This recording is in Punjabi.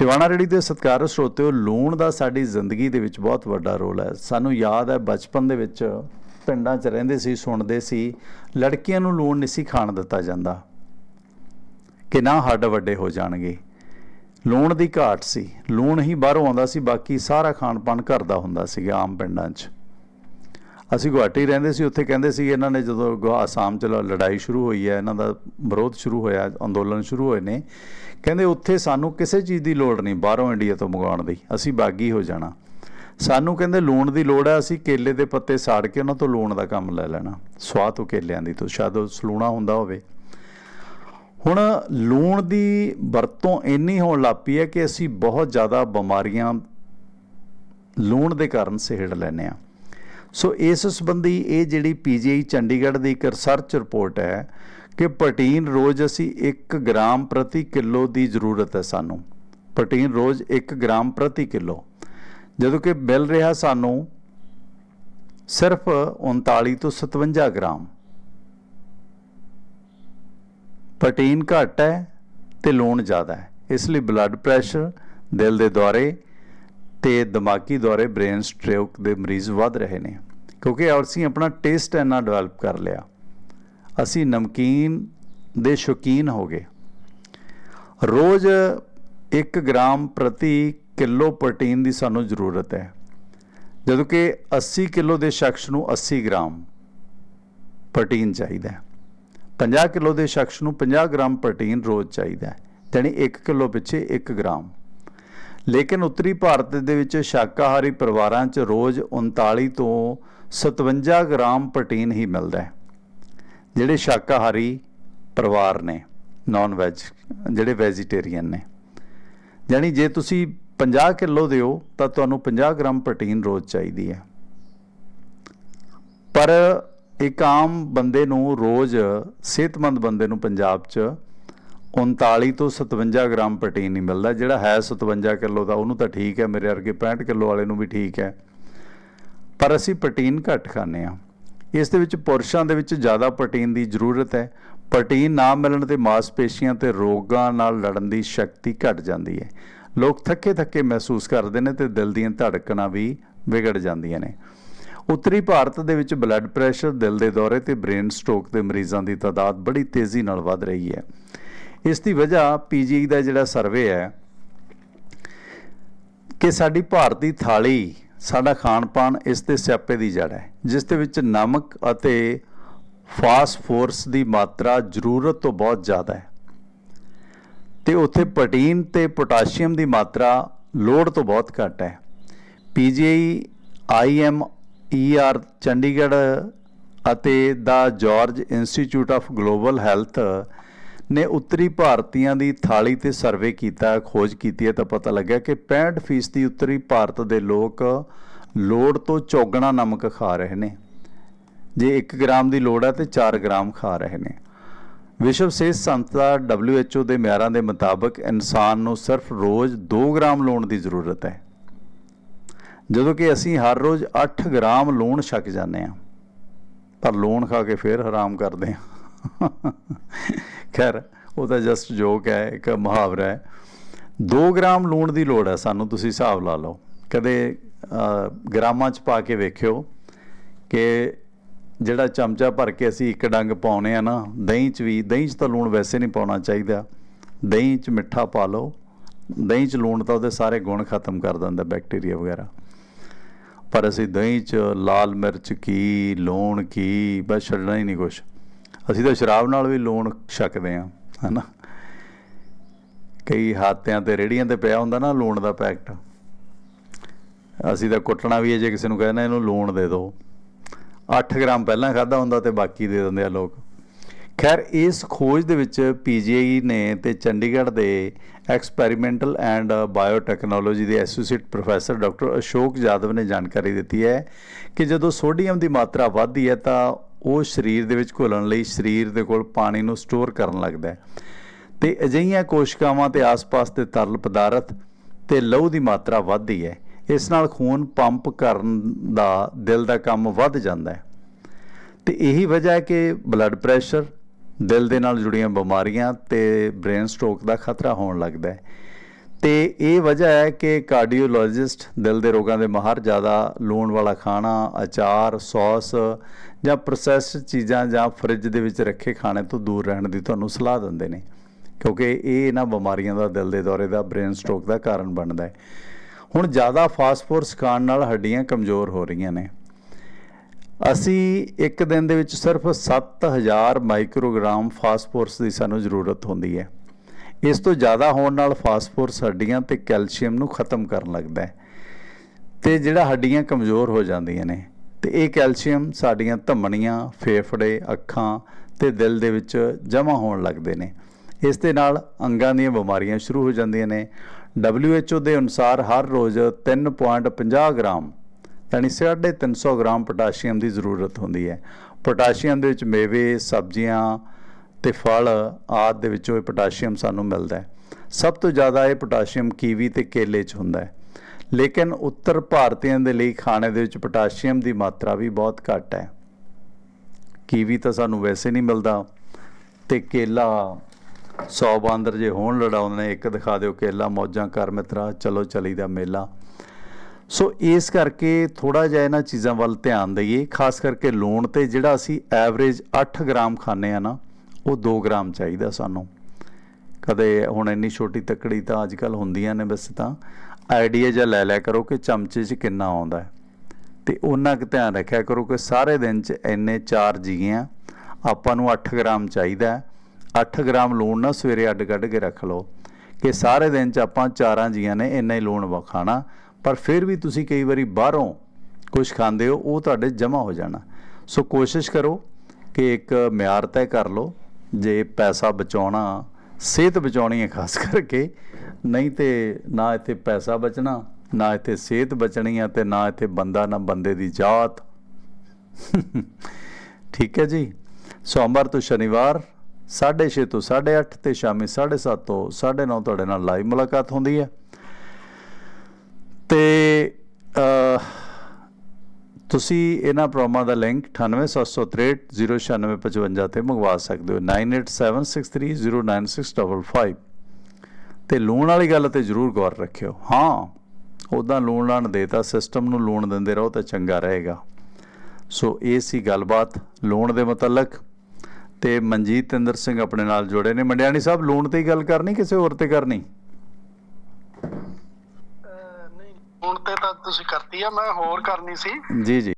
ਟਿਵਾਣਾ ਰੇੜੀ ਦੇ ਸਤਿਕਾਰ ਸਰੋਤਿਓ, ਲੂਣ ਦਾ ਸਾਡੀ ਜ਼ਿੰਦਗੀ ਦੇ ਵਿੱਚ ਬਹੁਤ ਵੱਡਾ ਰੋਲ ਹੈ। ਸਾਨੂੰ ਯਾਦ ਹੈ, ਬਚਪਨ ਦੇ ਵਿੱਚ ਪਿੰਡਾਂ 'ਚ ਰਹਿੰਦੇ ਸੀ, ਸੁਣਦੇ ਸੀ, ਲੜਕੀਆਂ ਨੂੰ ਲੂਣ ਨਹੀਂ ਸੀ ਖਾਣ ਦਿੱਤਾ ਜਾਂਦਾ। ਕਿ ਨਾ ਹੱਡ ਵੱਡੇ ਹੋ ਜਾਣਗੇ। ਲੂਣ ਦੀ ਘਾਟ ਸੀ। ਲੂਣ ਹੀ ਬਾਹਰੋਂ ਆਉਂਦਾ ਸੀ, ਬਾਕੀ ਸਾਰਾ ਖਾਣ ਪਾਣ ਘਰ ਦਾ ਹੁੰਦਾ ਸੀਗਾ ਆਮ ਪਿੰਡਾਂ 'ਚ। ਅਸੀਂ ਗੁਹਾਟੀ ਰਹਿੰਦੇ ਸੀ, ਉੱਥੇ ਕਹਿੰਦੇ ਸੀ ਇਹਨਾਂ ਨੇ ਜਦੋਂ ਗੁਹਾ- ਆਸਾਮ ਚ ਲੜਾਈ ਸ਼ੁਰੂ ਹੋਈ ਹੈ, ਇਹਨਾਂ ਦਾ ਵਿਰੋਧ ਸ਼ੁਰੂ ਹੋਇਆ, ਅੰਦੋਲਨ ਸ਼ੁਰੂ ਹੋਏ ਨੇ, ਕਹਿੰਦੇ ਉੱਥੇ ਸਾਨੂੰ ਕਿਸੇ ਚੀਜ਼ ਦੀ ਲੋੜ ਨਹੀਂ, ਬਾਹਰੋਂ ਇੰਡੀਆ ਤੋਂ ਮੰਗਵਾਉਣ ਦੀ, ਅਸੀਂ ਬਾਗੀ ਹੋ ਜਾਣਾ। ਸਾਨੂੰ ਕਹਿੰਦੇ ਲੂਣ ਦੀ ਲੋੜ ਹੈ, ਅਸੀਂ ਕੇਲੇ ਦੇ ਪੱਤੇ ਸਾੜ ਕੇ ਉਹਨਾਂ ਤੋਂ ਲੂਣ ਦਾ ਕੰਮ ਲੈ ਲੈਣਾ ਸਵਾਹ ਤੋਂ ਕੇਲਿਆਂ ਦੀ ਤੋਂ, ਸ਼ਾਇਦ ਉਹ ਸਲੂਣਾ ਹੁੰਦਾ ਹੋਵੇ। ਹੁਣ ਲੂਣ ਦੀ ਵਰਤੋਂ ਇੰਨੀ ਹੋਣ ਲੱਪੀ ਹੈ ਕਿ ਅਸੀਂ ਬਹੁਤ ਜ਼ਿਆਦਾ ਬਿਮਾਰੀਆਂ ਲੂਣ ਦੇ ਕਾਰਨ ਸਿਹੜ ਲੈਂਦੇ ਆ ਸੋ ਇਸ ਸੰਬੰਧੀ ਇਹ ਜਿਹੜੀ ਪੀਜੀਆਈ ਚੰਡੀਗੜ੍ਹ ਦੀ ਇੱਕ ਰਿਸਰਚ ਰਿਪੋਰਟ ਹੈ ਕਿ ਪ੍ਰੋਟੀਨ ਰੋਜ਼ ਅਸੀਂ 1 ਗ੍ਰਾਮ ਪ੍ਰਤੀ ਕਿਲੋ ਦੀ ਜ਼ਰੂਰਤ ਹੈ ਸਾਨੂੰ। ਪ੍ਰੋਟੀਨ ਰੋਜ਼ 1 ਗ੍ਰਾਮ ਪ੍ਰਤੀ ਕਿਲੋ। ਜਦੋਂ ਕਿ ਮਿਲ ਰਿਹਾ ਸਾਨੂੰ ਸਿਰਫ 39 ਤੋਂ 57 ਗ੍ਰਾਮ। ਪ੍ਰੋਟੀਨ ਘੱਟ ਹੈ ਤੇ ਲੂਣ ਜ਼ਿਆਦਾ ਹੈ। ਇਸ ਲਈ ਬਲੱਡ ਪ੍ਰੈਸ਼ਰ ਦਿਲ ਦੇ ਦੌਰੇ ਤੇ ਦਿਮਾਗੀ ਦੌਰੇ ਬ੍ਰੇਨ ਸਟ੍ਰੋਕ ਦੇ ਮਰੀਜ਼ ਵੱਧ ਰਹੇ ਨੇ, ਕਿਉਂਕਿ ਅਸੀਂ ਆਪਣਾ ਟੇਸਟ ਇੰਨਾ ਡਿਵੈਲਪ ਕਰ ਲਿਆ। ਅਸੀਂ ਨਮਕੀਨ ਦੇ ਸ਼ੌਕੀਨ ਹੋ ਗਏ। ਰੋਜ਼ 1 ਗ੍ਰਾਮ ਪ੍ਰਤੀ ਕਿਲੋ ਪ੍ਰੋਟੀਨ ਦੀ ਸਾਨੂੰ ਜ਼ਰੂਰਤ ਹੈ। ਜਦੋਂ ਕਿ 80 ਕਿਲੋ ਦੇ ਸ਼ਖਸ ਨੂੰ 80 ਗ੍ਰਾਮ ਪ੍ਰੋਟੀਨ ਚਾਹੀਦਾ ਹੈ। 50 ਕਿਲੋ ਦੇ ਸ਼ਖਸ ਨੂੰ 50 ਗ੍ਰਾਮ ਪ੍ਰੋਟੀਨ ਰੋਜ਼ ਚਾਹੀਦਾ ਹੈ ਯਾਨੀ 1 ਕਿਲੋ ਪਿੱਛੇ 1 ਗ੍ਰਾਮ। ਲੇਕਿਨ ਉੱਤਰੀ ਭਾਰਤ ਦੇ ਵਿੱਚ ਸ਼ਾਕਾਹਾਰੀ ਪਰਿਵਾਰਾਂ 'ਚ ਰੋਜ਼ 39 ਤੋਂ 57 ਗ੍ਰਾਮ ਪ੍ਰੋਟੀਨ ਹੀ ਮਿਲਦਾ ਹੈ, ਜਿਹੜੇ ਸ਼ਾਕਾਹਾਰੀ ਪਰਿਵਾਰ ਨੇ ਨਾਨ ਵੈਜ ਜਿਹੜੇ ਵੈਜੀਟੇਰੀਅਨ ਨੇ। ਯਾਨੀ ਜੇ ਤੁਸੀਂ 50 ਕਿਲੋ ਦਿਓ, ਤਾਂ ਤੁਹਾਨੂੰ 50 ਗ੍ਰਾਮ ਪ੍ਰੋਟੀਨ ਰੋਜ਼ ਚਾਹੀਦੀ ਹੈ। ਪਰ ਇੱਕ ਆਮ ਬੰਦੇ ਨੂੰ ਰੋਜ਼ ਸਿਹਤਮੰਦ ਬੰਦੇ ਨੂੰ ਪੰਜਾਬ 'ਚ 39 ਤੋਂ 57 ਗ੍ਰਾਮ ਪ੍ਰੋਟੀਨ ਨਹੀਂ ਮਿਲਦਾ। ਜਿਹੜਾ ਹੈ 57 ਕਿਲੋ ਦਾ, ਉਹਨੂੰ ਤਾਂ ਠੀਕ ਹੈ, ਮੇਰੇ ਵਰਗੇ 65 ਕਿਲੋ ਵਾਲੇ ਨੂੰ ਵੀ ਠੀਕ ਹੈ। ਪਰ ਅਸੀਂ ਪ੍ਰੋਟੀਨ ਘੱਟ ਖਾਂਦੇ ਆ ਇਸ ਦੇ ਵਿੱਚ ਪੁਰਸ਼ਾਂ ਦੇ ਵਿੱਚ ਜ਼ਿਆਦਾ ਪ੍ਰੋਟੀਨ ਦੀ ਜ਼ਰੂਰਤ ਹੈ। ਪ੍ਰੋਟੀਨ ਨਾ ਮਿਲਣ ਤੇ ਮਾਸਪੇਸ਼ੀਆਂ ਤੇ ਰੋਗਾਂ ਨਾਲ ਲੜਨ ਦੀ ਸ਼ਕਤੀ ਘਟ ਜਾਂਦੀ ਹੈ। ਲੋਕ ਥੱਕੇ ਥੱਕੇ ਮਹਿਸੂਸ ਕਰਦੇ ਨੇ ਤੇ ਦਿਲ ਦੀਆਂ ਧੜਕਣਾਂ ਵੀ ਵਿਗੜ ਜਾਂਦੀਆਂ ਨੇ। ਉੱਤਰੀ ਭਾਰਤ ਦੇ ਵਿੱਚ ਬਲੱਡ ਪ੍ਰੈਸ਼ਰ ਦਿਲ ਦੇ ਦੌਰੇ ਤੇ ਬ੍ਰੇਨ ਸਟ੍ਰੋਕ ਦੇ ਮਰੀਜ਼ਾਂ ਦੀ ਤਾਦਾਦ ਬੜੀ ਤੇਜ਼ੀ ਨਾਲ ਵੱਧ ਰਹੀ ਹੈ। ਇਸ ਦੀ ਵਜ੍ਹਾ ਪੀਜੀ ਦਾ ਜਿਹੜਾ ਸਰਵੇ ਹੈ ਕਿ ਸਾਡੀ ਭਾਰਤੀ ਥਾਲੀ, ਸਾਡਾ ਖਾਣ ਪਾਣ ਇਸ ਦੇ ਸਿਆਪੇ ਦੀ ਜੜ ਹੈ, ਜਿਸ ਦੇ ਵਿੱਚ ਨਮਕ ਅਤੇ ਫਾਸਫੋਰਸ ਦੀ ਮਾਤਰਾ ਜ਼ਰੂਰਤ ਤੋਂ ਬਹੁਤ ਜ਼ਿਆਦਾ ਹੈ। ਤੇ ਉੱਥੇ ਪ੍ਰੋਟੀਨ ਤੇ ਪੋਟਾਸ਼ੀਅਮ ਦੀ ਮਾਤਰਾ ਲੋੜ ਤੋਂ ਬਹੁਤ ਘੱਟ ਹੈ। ਪੀਜੀਆਈ ਆਈਐਮਈਆਰ ਚੰਡੀਗੜ੍ਹ ਅਤੇ ਦਾ George Institute of Global Health ਨੇ ਉੱਤਰੀ ਭਾਰਤੀਆਂ ਦੀ ਥਾਲੀ ਤੇ ਸਰਵੇ ਕੀਤਾ, ਖੋਜ ਕੀਤੀ ਹੈ ਤਾਂ ਪਤਾ ਲੱਗਿਆ ਕਿ 65% ਦੀ ਉੱਤਰੀ ਭਾਰਤ ਦੇ ਲੋਕ ਲੋੜ ਤੋਂ ਚੌਗਣਾ ਨਮਕ ਖਾ ਰਹੇ ਨੇ। ਜੇ 1 ਗ੍ਰਾਮ ਦੀ ਲੋੜ ਹੈ ਤੇ 4 ਗ੍ਰਾਮ ਖਾ ਰਹੇ ਨੇ। ਵਿਸ਼ਵ ਸਿਹਤ ਸੰਸਥਾ WHO ਦੇ ਮਿਆਰਾਂ ਦੇ ਮੁਤਾਬਕ ਇਨਸਾਨ ਨੂੰ ਸਿਰਫ ਰੋਜ਼ 2 ਗ੍ਰਾਮ ਲੂਣ ਦੀ ਜ਼ਰੂਰਤ ਹੈ। ਜਦੋਂ ਕਿ ਅਸੀਂ ਹਰ ਰੋਜ਼ 8 ਗ੍ਰਾਮ ਲੂਣ ਛਕ ਜਾਂਦੇ ਹਾਂ। ਪਰ ਲੂਣ ਖਾ ਕੇ ਫਿਰ ਹਰਾਮ ਕਰਦੇ ਹਾਂ। ਖੈਰ ਉਹ ਤਾਂ ਜਸਟ ਜੋਕ ਹੈ ਇੱਕ ਮੁਹਾਵਰਾ ਹੈ। 2 ਗ੍ਰਾਮ ਲੂਣ ਦੀ ਲੋੜ ਹੈ ਸਾਨੂੰ ਤੁਸੀਂ ਹਿਸਾਬ ਲਾ ਲਓ। ਕਦੇ ਅਹ, ਗ੍ਰਾਮਾਂ 'ਚ ਪਾ ਕੇ ਵੇਖਿਓ ਕਿ ਜਿਹੜਾ ਚਮਚਾ ਭਰ ਕੇ ਅਸੀਂ ਇੱਕ ਡੰਗ ਪਾਉਨੇ ਆ ਨਾ ਦਹੀਂ 'ਚ ਵੀ ਦਹੀਂ 'ਚ ਤਾਂ ਲੂਣ ਵੈਸੇ ਨਹੀਂ ਪਾਉਣਾ ਚਾਹੀਦਾ। ਦਹੀਂ 'ਚ ਮਿੱਠਾ ਪਾ ਲਓ। ਦਹੀਂ 'ਚ ਲੂਣ ਤਾਂ ਉਹਦੇ ਸਾਰੇ ਗੁਣ ਖਤਮ ਕਰ ਦਿੰਦਾ ਬੈਕਟੀਰੀਆ ਵਗੈਰਾ। ਪਰ ਅਸੀਂ ਦਹੀਂ 'ਚ ਲਾਲ ਮਿਰਚ ਕੀ ਲੂਣ ਕੀ ਬਸ ਛੱਡਣਾ ਹੀ ਨਹੀਂ ਕੁਛ। ਅਸੀਂ ਤਾਂ ਸ਼ਰਾਬ ਨਾਲ ਵੀ ਲੂਣ ਛਕਦੇ ਆ ਹਨਾ? ਕਈ ਹਾਤਿਆਂ ਤੇ ਰੇੜੀਆਂ ਤੇ ਪਿਆ ਹੁੰਦਾ ਨਾ ਲੂਣ ਦਾ ਪੈਕਟ। ਅਸੀਂ ਤਾਂ ਕੁੱਟਣਾ ਵੀ ਹੈ, ਜੇ ਕਿਸੇ ਨੂੰ ਕਹਿੰਦਾ ਇਹਨੂੰ ਲੂਣ ਦੇ ਦਿਓ। 8 ਗ੍ਰਾਮ ਪਹਿਲਾਂ ਖਾਦਾ ਹੁੰਦਾ ਤੇ ਬਾਕੀ ਦੇ ਦਿੰਦੇ ਆ ਲੋਕ। ਖੈਰ, ਇਸ ਖੋਜ ਦੇ ਵਿੱਚ ਪੀਜੀਆਈ ਨੇ ਤੇ ਚੰਡੀਗੜ੍ਹ ਦੇ ਐਕਸਪੈਰੀਮੈਂਟਲ ਐਂਡ ਬਾਇਓਟੈਕਨੋਲੋਜੀ ਦੇ associate professor doctor Ashok Jadhav ਨੇ ਜਾਣਕਾਰੀ ਦਿੱਤੀ ਹੈ ਕਿ ਜਦੋਂ ਸੋਡੀਅਮ ਦੀ ਮਾਤਰਾ ਵੱਧਦੀ ਹੈ ਤਾਂ ਉਹ ਸਰੀਰ ਦੇ ਵਿੱਚ ਘੁਲਣ ਲਈ ਸਰੀਰ ਦੇ ਕੋਲ ਪਾਣੀ ਨੂੰ ਸਟੋਰ ਕਰਨ ਲੱਗਦਾ ਹੈ। ਤੇ ਅਜਿਹੀਆਂ ਕੋਸ਼ਿਕਾਵਾਂ ਤੇ ਆਸ-ਪਾਸ ਦੇ ਤਰਲ ਪਦਾਰਥ ਤੇ ਲਹੂ ਦੀ ਮਾਤਰਾ ਵੱਧਦੀ ਹੈ। ਇਸ ਨਾਲ ਖੂਨ ਪੰਪ ਕਰਨ ਦਾ ਦਿਲ ਦਾ ਕੰਮ ਵੱਧ ਜਾਂਦਾ ਹੈ। ਤੇ ਇਹੀ ਵਜ੍ਹਾ ਹੈ ਕਿ ਬਲੱਡ ਪ੍ਰੈਸ਼ਰ ਦਿਲ ਦੇ ਨਾਲ ਜੁੜੀਆਂ ਬਿਮਾਰੀਆਂ ਤੇ ਬ੍ਰੇਨ ਸਟ੍ਰੋਕ ਦਾ ਖਤਰਾ ਹੋਣ ਲੱਗਦਾ ਹੈ। ਤੇ ਇਹ ਵਜ੍ਹਾ ਹੈ ਕਿ ਕਾਰਡੀਓਲੋਜਿਸਟ ਦਿਲ ਦੇ ਰੋਗਾਂ ਦੇ ਮਾਹਰ ਜ਼ਿਆਦਾ ਲੂਣ ਵਾਲਾ ਖਾਣਾ, ਅਚਾਰ, ਸੌਸ ਜਾਂ ਪ੍ਰੋਸੈਸਡ ਚੀਜ਼ਾਂ ਜਾਂ ਫ੍ਰਿਜ ਦੇ ਵਿੱਚ ਰੱਖੇ ਖਾਣੇ ਤੋਂ ਦੂਰ ਰਹਿਣ ਦੀ ਤੁਹਾਨੂੰ ਸਲਾਹ ਦਿੰਦੇ ਨੇ। ਕਿਉਂਕਿ ਇਹ ਇਹਨਾਂ ਬਿਮਾਰੀਆਂ ਦਾ ਦਿਲ ਦੇ ਦੌਰੇ ਦਾ ਬ੍ਰੇਨ ਸਟ੍ਰੋਕ ਦਾ ਕਾਰਨ ਬਣਦਾ ਹੈ। ਹੁਣ ਜ਼ਿਆਦਾ ਫਾਸਟ ਫਾਸਫੋਰਸ ਖਾਣ ਨਾਲ ਹੱਡੀਆਂ ਕਮਜ਼ੋਰ ਹੋ ਰਹੀਆਂ ਨੇ। ਅਸੀਂ ਇੱਕ ਦਿਨ ਦੇ ਵਿੱਚ ਸਿਰਫ 7000 ਮਾਈਕਰੋਗ੍ਰਾਮ ਫਾਸਫੋਰਸ ਦੀ ਸਾਨੂੰ ਜ਼ਰੂਰਤ ਹੁੰਦੀ ਹੈ। ਇਸ ਤੋਂ ਜ਼ਿਆਦਾ ਹੋਣ ਨਾਲ ਫਾਸਫੋਰਸ ਹੱਡੀਆਂ ਤੇ ਕੈਲਸ਼ੀਅਮ ਨੂੰ ਖਤਮ ਕਰਨ ਲੱਗਦਾ ਹੈ। ਤੇ ਜਿਹੜਾ ਹੱਡੀਆਂ ਕਮਜ਼ੋਰ ਹੋ ਜਾਂਦੀਆਂ ਨੇ, ਤੇ ਇਹ ਕੈਲਸ਼ੀਅਮ ਸਾਡੀਆਂ ਧਮਣੀਆਂ, ਫੇਫੜੇ, ਅੱਖਾਂ ਤੇ ਦਿਲ ਦੇ ਵਿੱਚ ਜਮ੍ਹਾਂ ਹੋਣ ਲੱਗਦੇ ਨੇ। ਇਸ ਦੇ ਨਾਲ ਅੰਗਾਂ ਦੀਆਂ ਬਿਮਾਰੀਆਂ ਸ਼ੁਰੂ ਹੋ ਜਾਂਦੀਆਂ ਨੇ। WHO ਦੇ ਅਨੁਸਾਰ ਹਰ ਰੋਜ਼ 3.50 ਗ੍ਰਾਮ, ਯਾਨੀ 350 ਗ੍ਰਾਮ ਪੋਟਾਸ਼ੀਅਮ ਦੀ ਜ਼ਰੂਰਤ ਹੁੰਦੀ ਹੈ। ਪੋਟਾਸ਼ੀਅਮ ਦੇ ਵਿੱਚ ਮੇਵੇ, ਸਬਜ਼ੀਆਂ ਤੇ ਫਲ ਆਦਿ ਦੇ ਵਿੱਚੋਂ ਇਹ ਪੋਟਾਸ਼ੀਅਮ ਸਾਨੂੰ ਮਿਲਦਾ ਹੈ। ਸਭ ਤੋਂ ਜ਼ਿਆਦਾ ਇਹ ਪੋਟਾਸ਼ੀਅਮ ਕੀਵੀ ਤੇ ਕੇਲੇ 'ਚ ਹੁੰਦਾ ਹੈ। ਲੇਕਿਨ ਉੱਤਰ ਭਾਰਤੀਆਂ ਦੇ ਲਈ ਖਾਣੇ ਦੇ ਵਿੱਚ ਪੋਟਾਸ਼ੀਅਮ ਦੀ ਮਾਤਰਾ ਵੀ ਬਹੁਤ ਘੱਟ ਹੈ। ਕੀਵੀ ਤਾਂ ਸਾਨੂੰ ਵੈਸੇ ਨਹੀਂ ਮਿਲਦਾ। ਤੇ ਕੇਲਾ 100 ਬਾਂਦਰ ਜੇ ਹੋਣ ਲੜਾਉਂਦੇ ਇੱਕ ਦਿਖਾ ਦਿਓ ਕੇਲਾ, ਮੌਜਾਂ ਕਰ ਮਿੱਤਰਾ, ਚਲੋ ਚਲੀਦਾ ਮੇਲਾ। ਸੋ ਇਸ ਕਰਕੇ ਥੋੜਾ ਜਿਹਾ ਇਹਨਾਂ ਚੀਜ਼ਾਂ ਵੱਲ ਧਿਆਨ ਦਈਏ, ਖਾਸ ਕਰਕੇ ਲੂਣ ਤੇ ਜਿਹੜਾ ਅਸੀਂ ਐਵਰੇਜ 8 ਗ੍ਰਾਮ ਖਾਂਦੇ ਆ ਨਾ ਉਹ 2 ਗ੍ਰਾਮ ਚਾਹੀਦਾ ਸਾਨੂੰ। ਕਦੇ ਹੁਣ ਇੰਨੀ ਛੋਟੀ ਤੱਕੜੀ ਤਾਂ ਅੱਜ ਕੱਲ ਹੁੰਦੀਆਂ ਨੇ ਵੈਸੇ ਤਾਂ। ਆਈਡੀਆ ਜਿਹਾ ਲੈ ਲਿਆ ਕਰੋ ਕਿ ਚਮਚੇ 'ਚ ਕਿੰਨਾ ਆਉਂਦਾ ਹੈ। ਤੇ ਉਹਨਾਂ ਕੁ ਧਿਆਨ ਰੱਖਿਆ ਕਰੋ ਕਿ ਸਾਰੇ ਦਿਨ 'ਚ ਇੰਨੇ ਚਾਰ ਜੀਏ ਆ ਆਪਾਂ ਨੂੰ 8 ਗ੍ਰਾਮ ਚਾਹੀਦਾ ਹੈ। 8 ਗ੍ਰਾਮ ਲੂਣ ਨਾ ਸਵੇਰੇ ਅੱਡ ਕੱਢ ਕੇ ਰੱਖ ਲਓ ਕਿ ਸਾਰੇ ਦਿਨ 'ਚ ਆਪਾਂ ਚਾਰਾਂ ਜੀਆਂ ਨੇ ਇੰਨਾ ਹੀ ਲੂਣ ਵਾ ਖਾਣਾ। ਪਰ ਫਿਰ ਵੀ ਤੁਸੀਂ ਕਈ ਵਾਰੀ ਬਾਹਰੋਂ ਕੁਝ ਖਾਂਦੇ ਹੋ, ਉਹ ਤੁਹਾਡੇ ਜਮ੍ਹਾਂ ਹੋ ਜਾਣਾ। ਸੋ ਕੋਸ਼ਿਸ਼ ਕਰੋ ਕਿ ਇੱਕ ਮਿਆਰ ਤੈਅ ਕਰ ਲਓ। ਜੇ ਪੈਸਾ ਬਚਾਉਣਾ, ਸਿਹਤ ਬਚਾਉਣੀ ਹੈ ਖਾਸ ਕਰਕੇ, ਨਹੀਂ ਤੇ ਨਾ ਇੱਥੇ ਪੈਸਾ ਬਚਣਾ, ਨਾ ਇੱਥੇ ਸਿਹਤ ਬਚਣੀ ਆ ਤੇ ਨਾ ਇੱਥੇ ਬੰਦਾ ਨਾ ਬੰਦੇ ਦੀ ਜਾਤ। ਠੀਕ ਹੈ ਜੀ? ਸੋਮਵਾਰ ਤੋਂ ਸ਼ਨੀਵਾਰ 6:30 ਤੋਂ 8:30 ਤੇ ਸ਼ਾਮੀ 7:30 ਤੋਂ 9:30 ਤੁਹਾਡੇ ਨਾਲ ਲਾਈਵ ਮੁਲਾਕਾਤ ਹੁੰਦੀ ਹੈ। ਤੇ ਤੁਸੀਂ ਇਹਨਾਂ ਪ੍ਰੋਗਰਾਮਾਂ ਦਾ ਲਿੰਕ 9876309655 ਤੇ ਮੰਗਵਾ ਸਕਦੇ ਹੋ 9876309655 ਤੇ ਲੂਣ ਵਾਲੀ ਗੱਲ ਤੇ ਜ਼ਰੂਰ ਗੌਰ ਰੱਖਿਓ। ਹਾਂ ਉਦਾਂ ਲੂਣ ਲਾਣ ਦੇਤਾ ਸਿਸਟਮ ਨੂੰ ਲੂਣ ਦਿੰਦੇ ਰਹੋ ਤਾਂ ਚੰਗਾ ਰਹੇਗਾ। ਸੋ ਇਹ ਸੀ ਗੱਲਬਾਤ ਲੂਣ ਦੇ ਮੁਤਲਕ ਤੇ ਮਨਜੀਤ ਇੰਦਰ ਸਿੰਘ ਆਪਣੇ ਨਾਲ ਜੁੜੇ ਨੇ। ਮੰਡਿਆਣੀ ਸਾਹਿਬ, ਲੂਣ ਤੇ ਹੀ ਗੱਲ ਕਰਨੀ, ਕਿਸੇ ਹੋਰ ਤੇ ਕਰਨੀ ਅਹ ਨਹੀਂ ਹੁਣ ਤੇ ਤਾਂ ਤੁਸੀਂ ਕਰਤੀ ਆ ਮੈਂ ਹੋਰ ਕਰਨੀ ਸੀ। ਜੀ ਜੀ।